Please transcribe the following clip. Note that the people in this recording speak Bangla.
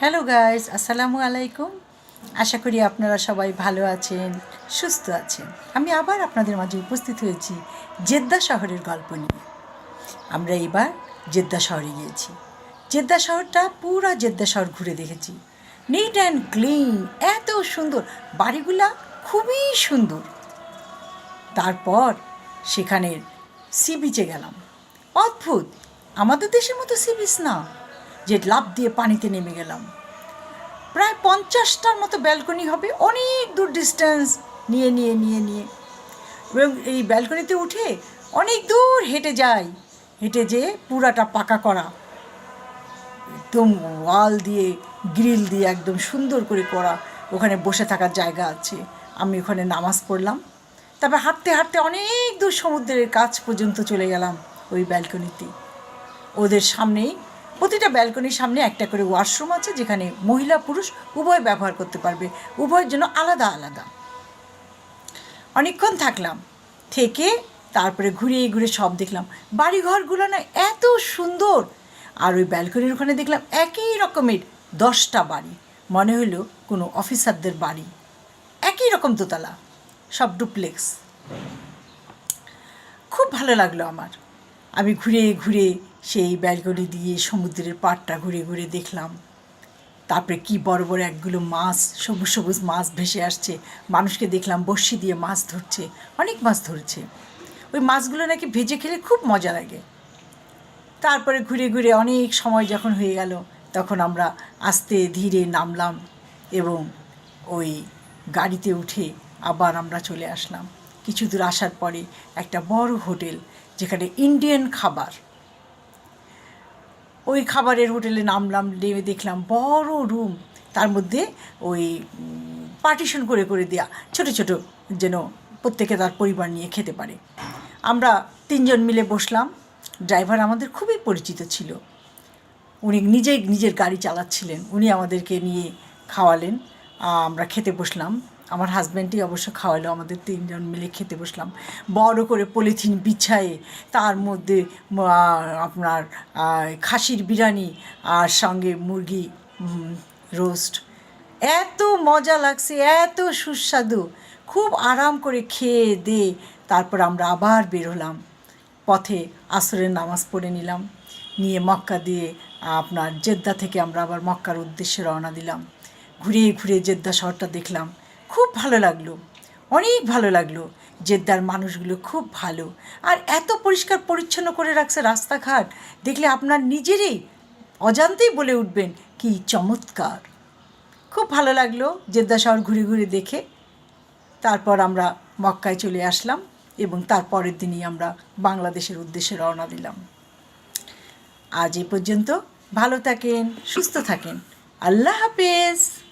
হ্যালো গাইস আসসালামু আলাইকুম আশা করি আপনারা সবাই ভালো আছেন, সুস্থ আছেন। আমি আবার আপনাদের মাঝে উপস্থিত হয়েছি জেদ্দা শহরের গল্প নিয়ে। আমরা এবার জেদ্দা শহরে গিয়েছি। জেদ্দা শহরটা পুরা জেদ্দা শহর ঘুরে দেখেছি। নিট অ্যান্ড ক্লিন এত সুন্দর। বাড়িগুলা খুবই সুন্দর। তারপর সেখানের সি বিচে গেলাম। অদ্ভুত। আমাদের দেশের মতো সি বিচ না। যে লাভ দিয়ে পানিতে নেমে গেলাম। প্রায় পঞ্চাশটার মতো ব্যালকনি হবে, অনেক দূর ডিস্টেন্স নিয়ে নিয়ে নিয়ে নিয়ে। এবং এই ব্যালকনিতে উঠে অনেক দূর হেঁটে যাই, হেঁটে যেয়ে পুরাটা পাকা করা। একদম ওয়াল দিয়ে, গ্রিল দিয়ে একদম সুন্দর করে করা, ওখানে বসে থাকার জায়গা আছে। আমি ওখানে নামাজ পড়লাম। তারপর হাঁটতে হাঁটতে অনেক দূর সমুদ্রের কাছ পর্যন্ত চলে গেলাম ওই ব্যালকনিতে। ওদের সামনেই প্রতিটা ব্যালকনির সামনে একটা করে ওয়াশরুম আছে যেখানে মহিলা পুরুষ উভয় ব্যবহার করতে পারবে। উভয়ের জন্য আলাদা আলাদা। অনেকক্ষণ থাকলাম, থেকে তারপরে ঘুরে ঘুরে সব দেখলাম। বাড়িঘরগুলো না এত সুন্দর। আর ওই ব্যালকনির ওখানে দেখলাম একই রকমের দশটা বাড়ি। মনে হলো কোনো অফিসারদের বাড়ি। একই রকম দোতলা, সব ডুপ্লেক্স। খুব ভালো লাগল আমার। আমি ঘুরে ঘুরে সেই ব্যালকনি দিয়ে সমুদ্রের পাড়টা ঘুরে ঘুরে দেখলাম। তারপরে কি বড় বড় একগুলো মাছ, সবুজ সবুজ মাছ ভেসে আসছে। মানুষকে দেখলাম বড়শি দিয়ে মাছ ধরছে, অনেক মাছ ধরছে। ওই মাছগুলো নাকি ভেজে খেলে খুব মজা লাগে। তারপরে ঘুরে ঘুরে অনেক সময় যখন হয়ে গেল, তখন আমরা আস্তে ধীরে নামলাম এবং ওই গাড়িতে উঠে আবার আমরা চলে আসলাম। কিছু দূর আসার পরে একটা বড় হোটেল, যেখানে ইন্ডিয়ান খাবার ওই খাবারের হোটেলে নামলাম, নেমে দেখলাম বড় রুম তার মধ্যে ওই পার্টিশন করে করে দেয়া, ছোট ছোট যেন প্রত্যেকে তার পরিবার নিয়ে খেতে পারে। আমরা তিনজন মিলে বসলাম। ড্রাইভার আমাদের খুবই পরিচিত ছিল। উনি নিজেই নিজের গাড়ি চালাচ্ছিলেন। উনি আমাদেরকে নিয়ে খাওয়ালেন। আমরা খেতে বসলাম। আমার হাজব্যান্ডই অবশ্য খাওয়ালো, আমাদের তিনজন মিলে খেতে বসলাম। বড় করে পলিথিন বিছায়ে, তার মধ্যে আপনার খাসির বিরিয়ানি আর সঙ্গে মুরগি রোস্ট এত মজা লাগছে, এত সুস্বাদু। খুব আরাম করে খেয়ে দে, তারপর আমরা আবার বের হলাম। পথে আসরের নামাজ পড়ে নিলাম, নিয়ে মক্কা দিয়ে আপনার জেদ্দা থেকে আমরা আবার মক্কার উদ্দেশ্যে রওনা দিলাম। ঘুরে ঘুরে জেদ্দা শহরটা দেখলাম। খুব ভালো লাগল। অনেক ভালো লাগল। জেদ্দার মানুষগুলো খুব ভালো। আর এত পরিষ্কার পরিচ্ছন্ন করে রাখছে রাস্তাঘাট। দেখলে আপনার নিজেরই অজান্তেই বলে উঠবেন, কি চমৎকার! খুব ভালো লাগল জেদ্দা শহর ঘুরে ঘুরে দেখে। তারপর আমরা মক্কায় চলে আসলাম এবং তারপরের দিনই আমরা বাংলাদেশের উদ্দেশ্যে রওনা দিলাম। আজ এ পর্যন্ত ভালো থাকেন, সুস্থ থাকেন। আল্লাহ হাফেজ!